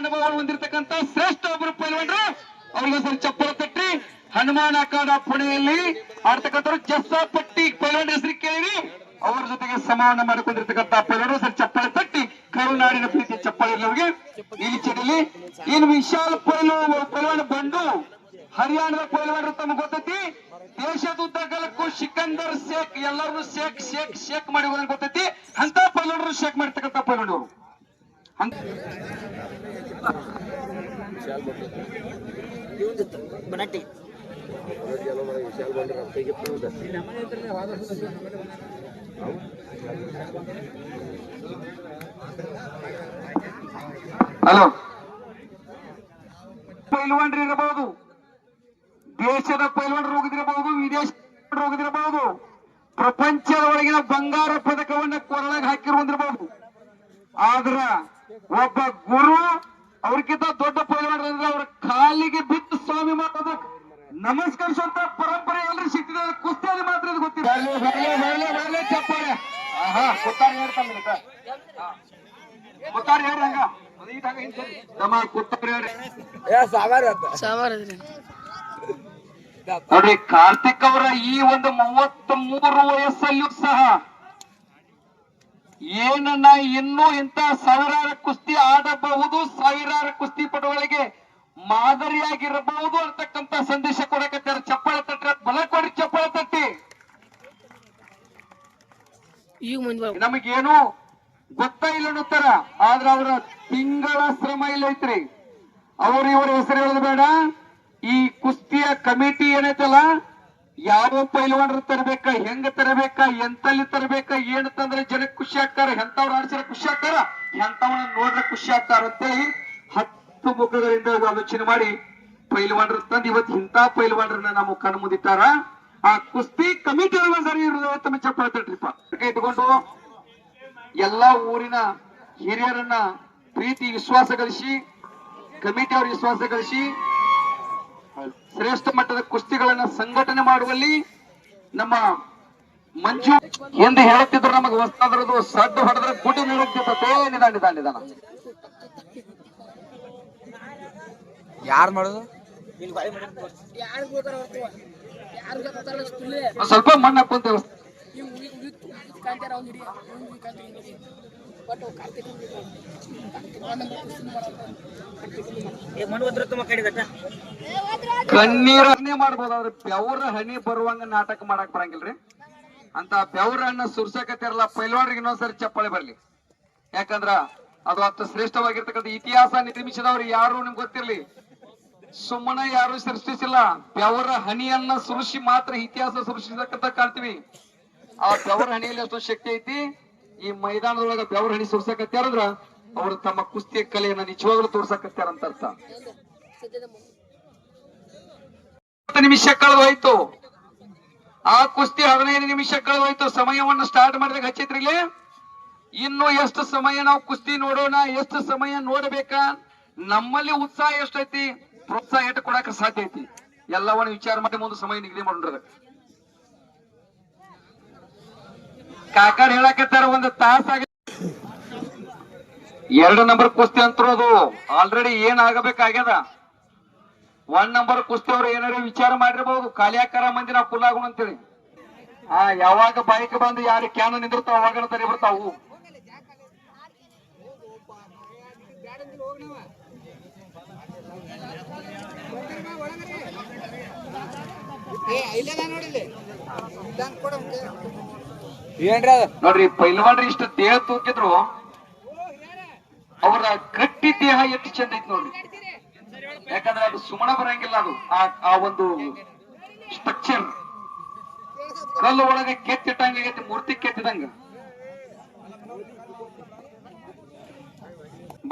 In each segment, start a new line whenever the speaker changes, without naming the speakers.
ಅನುಭವ ಹೊಂದಿರತಕ್ಕಂತ ಶ್ರೇಷ್ಠ ಒಬ್ಬರು ಪೈಲ್ವಾನ್ರು. ಅವ್ರಿಗೆ ಸ್ವಲ್ಪ ಚಪ್ಪಲ ತಟ್ಟಿ ಹನುಮಾನ್ ಅಖಾಡ ಪುಣೆಯಲ್ಲಿ ಆಡ್ತಕ್ಕಂಥವ್ರು ಜಸ್ಸಾಪಟ್ಟಿ ಪೈಲ್ವಾನ್ ಹೆಸರು ಕೇಳಿರಿ. ಅವ್ರ ಜೊತೆಗೆ ಸಮಾನ ಮಾಡಿಕೊಂಡಿರ್ತಕ್ಕಂಥ ಪೈಲ್ವಾನರು ಸರಿ ಚಪ್ಪಳೆ ತಟ್ಟಿ ಕರುನಾಡಿನ ಪ್ರೀತಿ ಇಲ್ಲಿ ಚಡಿಲಿ ಇನ್ನು ವಿಶಾಲ್ ಪೈಲು ಪೈಲ್ವಾನ್ ಬಂಡು ಹರಿಯಾಣದ ಪೈಲ್ವಾನರು ತಮಗೆ ಗೊತ್ತೈತಿ. ದೇಶದ ಉದ್ದಗಲಕ್ಕೂ ಸಿಕಂದರ್ ಶೇಖ್ ಎಲ್ಲರೂ ಶೇಖ್ ಶೇಖ್ ಶೇಖ್ ಮಾಡಿ ಗೊತ್ತೈತಿ. ಅಂತ ಪೈಲ್ವಾನರು ಶೇಖ್ ಮಾಡ್ತಕ್ಕಂಥ
ಬನಟ್ಟಿ
ಹಲೋ. ಇರಬಹುದು. ದೇಶದ ಪೈಲ್ವಾಂಡ್ ಹೋಗಿದಿರಬಹುದು ವಿದೇಶ ಹೋಗಿದಿರಬಹುದು ಪ್ರಪಂಚದ ಒಳಗಿನ ಬಂಗಾರ ಪದಕವನ್ನ ಕೊರಳಾಗಿ ಹಾಕಿರುವಂತಿರಬಹುದು. ಆದ್ರ ಒಬ್ಬ ಗುರು ಅವ್ರಿಗಿಂತ ದೊಡ್ಡ ಅಂದ್ರೆ ಅವ್ರ ಕಾಲಿಗೆ ಬಿದ್ದು ಸ್ವಾಮಿ ಮಾಡೋದು ನಮಸ್ಕರಿಸುವಂತ ಪರಂಪರೆ ಎಲ್ರಿ ಸಿಕ್ತಿದೆ ಅದು ಕುಸ್ತಿಯಲ್ಲಿ ಮಾತ್ರ ಇದು ಗೊತ್ತಿಲ್ಲ. ಚಪ್ಪಾಳೆ. ಕುತ್ತಾರಿ ಹೇಳ್ತಾನೆ ಕುತ್ತಾರಿ. ತಮ್ಮ ಕುತ್ತಾರಿ ಹೇಳ್ರಿ. ನೋಡ್ರಿ ಕಾರ್ತಿಕ್ ಅವರ ಈ ಒಂದು ಮೂವತ್ತ್ ಮೂರು ವಯಸ್ಸಲ್ಲೂ ಸಹ ಏನನ್ನ ಇನ್ನೂ ಇಂತ ಸಾವಿರಾರು ಕುಸ್ತಿ ಆಡಬಹುದು ಸಾವಿರಾರು ಕುಸ್ತಿ ಪಟುಗಳಿಗೆ ಮಾದರಿಯಾಗಿರಬಹುದು ಅಂತಕ್ಕಂತ ಸಂದೇಶ ಕೊಡಕತ್ತಾರ. ಚಪ್ಪಾಳೆ ತಟ್ಟ ಬಲ ಕೊಡಿ ಚಪ್ಪಾಳೆ ತಟ್ಟಿ. ನಮಗೇನು ಗೊತ್ತಾ ಇಲ್ಲ ಅನ್ನೋತ್ತರ. ಆದ್ರ ಅವರ ತಿಂಗಳ ಶ್ರಮ ಇಲ್ಲ ಐತ್ರಿ. ಅವ್ರ ಇವರ ಹೆಸರು ಹೇಳೋದು ಬೇಡ. ಈ ಕುಸ್ತಿಯ ಕಮಿಟಿ ಏನೈತಲ್ಲ ಯಾವ ಪೈಲ್ವಾಡ್ರ ತರಬೇಕ, ಹೆಂಗ ತರಬೇಕ, ಎಂತಲ್ಲಿ ತರಬೇಕ, ಏನ್ ತಂದ್ರೆ ಜನಕ್ಕೆ ಖುಷಿ ಆಗ್ತಾರ ಎಂತವ್ರ ಆಡ್ಸಿರ ಖುಷಿ ಆಗ್ತಾರ ಎಂತವನ್ನ ನೋಡ್ರ ಖುಷಿ ಆಗ್ತಾರ ಅಂತೇಳಿ ಹತ್ತು ಮುಖಗಳಿಂದ ಆಲೋಚನೆ ಮಾಡಿ ಪೈಲ್ವಾನ್ರ ತಂದು ಇವತ್ತು ಇಂತ ಪೈಲ್ವಾನರನ್ನ ನಾವು ಕಣ್ಣು ಮುದಿತಾರ ಆ ಕುಸ್ತಿ ಕಮಿಟಿ ಸರಿ ಇರೋದು ತಮ್ಮ ಚಪ್ಪಾಳೆ ಇಟ್ಕೊಂಡು ಎಲ್ಲಾ ಊರಿನ ಹಿರಿಯರನ್ನ ಪ್ರೀತಿ, ವಿಶ್ವಾಸ ಗಳಿಸಿ, ಕಮಿಟಿ ಅವ್ರ ವಿಶ್ವಾಸ ಗಳಿಸಿ ಶ್ರೇಷ್ಠ ಮಟ್ಟದ ಕುಸ್ತಿಗಳನ್ನ ಸಂಘಟನೆ ಮಾಡುವಲ್ಲಿ ನಮ್ಮ ಮಂಜು ಎಂದು ಹೇಳುತ್ತಿದ್ರು ನಮಗೆ ಹೊಸದ್ರದ್ದು ಸಡ್ಡು ಹೊಡೆದ್ರೆ ಗುಡಿ ನೀಡುತ್ತಿದ್ದೇ ನಿಧಾನ ನಿಧಾನ ನಿಧಾನ.
ಯಾರು ಮಾಡೋದು?
ಸ್ವಲ್ಪ ಮಣ್ಣು ಹಾಕೊಂತ
ಇವ್ ಉಗಿ ಪ್ಯವ್ರ ಹಣಿ ಕಾರ್ತಿಕ್
ಕಣ್ಣೀರನ್ನೇ ಮಾಡ್ಬೋದು ಬೆವರ ಹನಿ ಬರುವಂಗ ನಾಟಕ ಮಾಡಕ್ ಬರಂಗಿಲ್ರಿ. ಅಂತ ಬೆವರ ಹಣ್ಣ ಸುರ್ಸಕತ್ತಿರಲ್ಲ ಪೈಲ್ವಾಡ್ರಿಗೆ ಇನ್ನೊಂದ್ಸರಿ ಚಪ್ಪಾಳೆ ಬರ್ಲಿ. ಯಾಕಂದ್ರ ಅದು ಅತ್ತ ಶ್ರೇಷ್ಠವಾಗಿರ್ತಕ್ಕಂಥ ಇತಿಹಾಸ ನಿರ್ಮಿಸಿದವ್ರು ಯಾರು ನಿಮ್ಗೆ ಗೊತ್ತಿರ್ಲಿ? ಸುಮ್ಮನೆ ಯಾರು ಸೃಷ್ಟಿಸಿಲ್ಲ. ಬೆವರ ಹನಿಯನ್ನ ಸುರುಷಿ ಮಾತ್ರ ಇತಿಹಾಸ ಸೃಷ್ಟಿಸಕ್ಕಂತ ಕಾಣ್ತೀವಿ. ಆ ಬೆವರ ಹಣಿಯಲ್ಲಿ ಅಷ್ಟೊಂದು ಶಕ್ತಿ ಐತಿ. ಈ ಮೈದಾನದೊಳಗ ಬೆವರ ಹಣಿ ಸುರ್ಸಕತ್ಯಾರಂದ್ರ ಅವರು ತಮ್ಮ ಕುಸ್ತಿಯ ಕಲೆಯನ್ನ ನಿಜವಾಗ್ಲೂ ತೋರ್ಸಕತ್ಯಾರ ಅಂತ ಅರ್ಥ. ನಿಮಿಷ ಕಳೆದೋಯ್ತು. ಆ ಕುಸ್ತಿ ಹದಿನೈದು ನಿಮಿಷ ಕಳೆದೋಯ್ತು. ಸಮಯವನ್ನು ಸ್ಟಾರ್ಟ್ ಮಾಡಿದಾಗ ಹಚ್ಚಿದ್ರಿ ಇನ್ನು ಎಷ್ಟು ಸಮಯ ನಾವು ಕುಸ್ತಿ ನೋಡೋಣ, ಎಷ್ಟು ಸಮಯ ನೋಡಬೇಕಾ, ನಮ್ಮಲ್ಲಿ ಉತ್ಸಾಹ ಎಷ್ಟೈತಿ, ಪ್ರೋತ್ಸಾಹ ಎಷ್ಟು ಕೊಡಕ ಸಾಧ್ಯ ಐತಿ? ಎಲ್ಲವನ್ನ ವಿಚಾರ ಮಾಡಿ ಮುಂದೆ ಸಮಯ ನಿಗದಿ ಮಾಡ್ರಿ ಕಾಕಾಡ್ ಹೇಳಕತ್ತಾರ ಒಂದು ತಾಸಾಗ ಎರಡು ನಂಬರ್ ಕುಸ್ತಿ ಅಂತರೂ ಅದು ಆಲ್ರೆಡಿ ಏನ್ ಆಗಬೇಕಾಗ್ಯದ ಒನ್ ನಂಬರ್ ಕುಸ್ತಿ ಅವ್ರು ಏನಾರ ವಿಚಾರ ಮಾಡಿರ್ಬೋದು. ಕಾಲಿಯಾಕಾರ ಮಂದಿ, ನಾವು ಆಗೋಣ ಅಂತೇಳಿ. ಆ, ಯಾವಾಗ ಬೈಕ್ ಬಂದು ಯಾರು ಕ್ಯಾನ್ ನಿಂದಿರ್ತಾವ ಅವಾಗ ತರಿ ಬರ್ತಾವು
ನೋಡಿಲ್ಲ. ಅದು
ನೋಡ್ರಿ, ಪೈಲ್ವಾನ್ರಿ ಇಷ್ಟು ದೇಹ ತೂಕಿದ್ರು ಅವರ ಗಟ್ಟಿ ದೇಹ ಎಷ್ಟು ಚಂದ ಐತಿ ನೋಡ್ರಿ. ಯಾಕಂದ್ರೆ ಅದು ಸುಮಣ ಬರಂಗಿಲ್ಲ ಅದು. ಆ ಒಂದು ಸ್ಟ್ರಕ್ಚರ್. ಕಲ್ಲು ಒಳಗೆ ಕೆತ್ತಿಟ್ಟಂಗ ಆಗೈತಿ, ಮೂರ್ತಿ ಕೆತ್ತಿದಂಗ.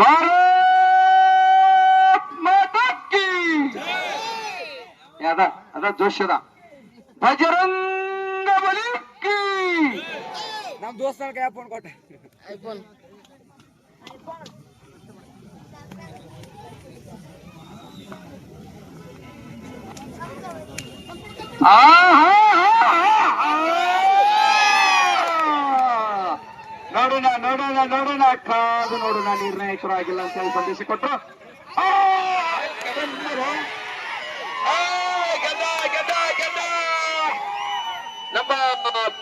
ಭಾರತ್ ಯಾದ ಅದ ಜೋಶ್ ಅದ ಕಿ
ನಮ್ ದೋಸ್ತ ಕೈ ಫೋನ್ ಕೊಟ್ಟೆ.
ಐಫೋನ್.
ನೋಡೋಣ ನೋಡೋಣ ನೋಡೋಣ. ಕಾದು ನೋಡೋಣ ನಿರ್ಣಾಯಕರಾಗಿಲ್ಲ ಅಂತ ಹೇಳಿ ಸಂದೇಶ ಕೊಟ್ಟರು. up.